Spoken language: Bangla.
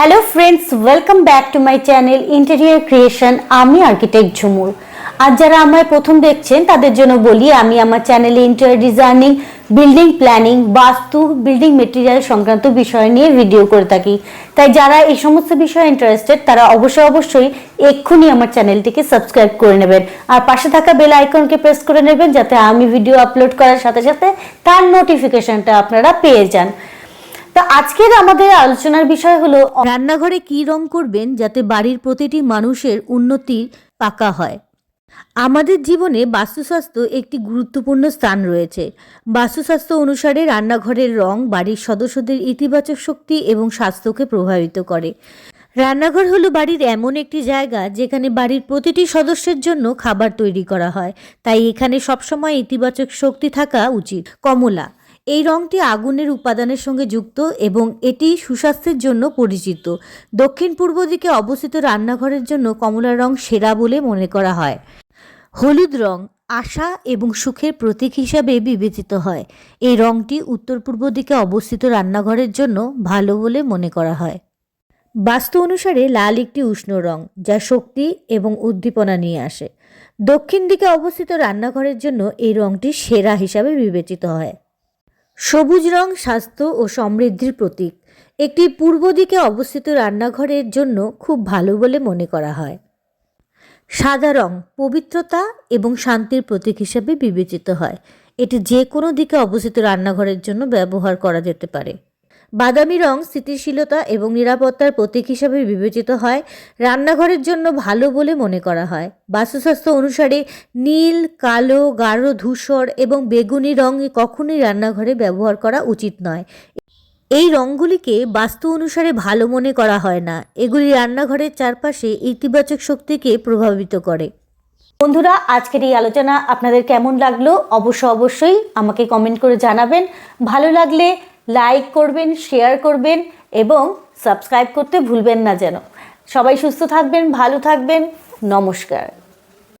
Hello friends welcome back to my channel interior creation আমি আর্কিটেক্ট ঝুমুর। আর যারা আমায় প্রথম দেখছেন, তাদের জন্য বলি, আমি আমার চ্যানেলে interior designing building planning vastu building material সংক্রান্ত বিষয় নিয়ে ভিডিও করে থাকি। তাই যারা এই সমস্ত বিষয়ে ইন্টারেস্টেড তারা অবশ্যই অবশ্যই এক্ষুনি আমার চ্যানেলটিকে সাবস্ক্রাইব করে নেবেন। আর পাশে থাকা বেল আইকনকে প্রেস করে নেবেন, যাতে আমি ভিডিও আপলোড করার সাথে সাথে তার নোটিফিকেশনটা আপনারা পেয়ে যান। তো আজকের আমাদের আলোচনার বিষয় হলো, রান্নাঘরে কি রং করবেন যাতে বাড়ির প্রতিটি মানুষের উন্নতি পাকা হয়? আমাদের জীবনে বাস্তুস্বাস্থ্য একটি গুরুত্বপূর্ণ স্থান রয়েছে। বাস্তুস্বাস্থ্য অনুসারে রান্নাঘরের রং বাড়ির সদস্যদের ইতিবাচক শক্তি এবং স্বাস্থ্যকে প্রভাবিত করে। রান্নাঘর হলো বাড়ির এমন একটি জায়গা যেখানে বাড়ির প্রতিটি সদস্যের জন্য খাবার তৈরি করা হয়। তাই এখানে সবসময় ইতিবাচক শক্তি থাকা উচিত। কমলা এই রংটি আগুনের উপাদানের সঙ্গে যুক্ত এবং এটি সুস্বাস্থ্যের জন্য পরিচিত। দক্ষিণ পূর্ব দিকে অবস্থিত রান্নাঘরের জন্য কমলা রং সেরা বলে মনে করা হয়। হলুদ রং আশা এবং সুখের প্রতীক হিসাবে বিবেচিত হয়। এই রংটি উত্তর পূর্ব দিকে অবস্থিত রান্নাঘরের জন্য ভালো বলে মনে করা হয়। বাস্তু অনুসারে লাল একটি উষ্ণ রং, যা শক্তি এবং উদ্দীপনা নিয়ে আসে। দক্ষিণ দিকে অবস্থিত রান্নাঘরের জন্য এই রংটি সেরা হিসাবে বিবেচিত হয়। সবুজ রং স্বাস্থ্য ও সমৃদ্ধির প্রতীক। একটি পূর্ব দিকে অবস্থিত রান্নাঘরের জন্য খুব ভালো বলে মনে করা হয়। সাদা রং পবিত্রতা এবং শান্তির প্রতীক হিসেবে বিবেচিত হয়। এটি যে কোনো দিকে অবস্থিত রান্নাঘরের জন্য ব্যবহার করা যেতে পারে। বাদামি রং, স্থিতিশীলতা এবং নিরাপত্তার প্রতীক হিসাবে বিবেচিত হয়। রান্নাঘরের জন্য ভালো বলে মনে করা হয়। বাস্তুস্বাস্থ্য অনুসারে নীল, কালো, গাঢ়, ধূসর এবং বেগুনি রং কখনোই রান্নাঘরে ব্যবহার করা উচিত নয়। এই রঙগুলিকে বাস্তু অনুসারে ভালো মনে করা হয় না। এগুলি রান্নাঘরের চারপাশে ইতিবাচক শক্তিকে প্রভাবিত করে। বন্ধুরা, আজকের এই আলোচনা আপনাদের কেমন লাগল? অবশ্য অবশ্যই আমাকে কমেন্ট করে জানাবেন। ভালো লাগলে লাইক করবেন শেয়ার করবেন এবং সাবস্ক্রাইব করতে ভুলবেন না যেন। সবাই সুস্থ থাকবেন, ভালো থাকবেন। নমস্কার।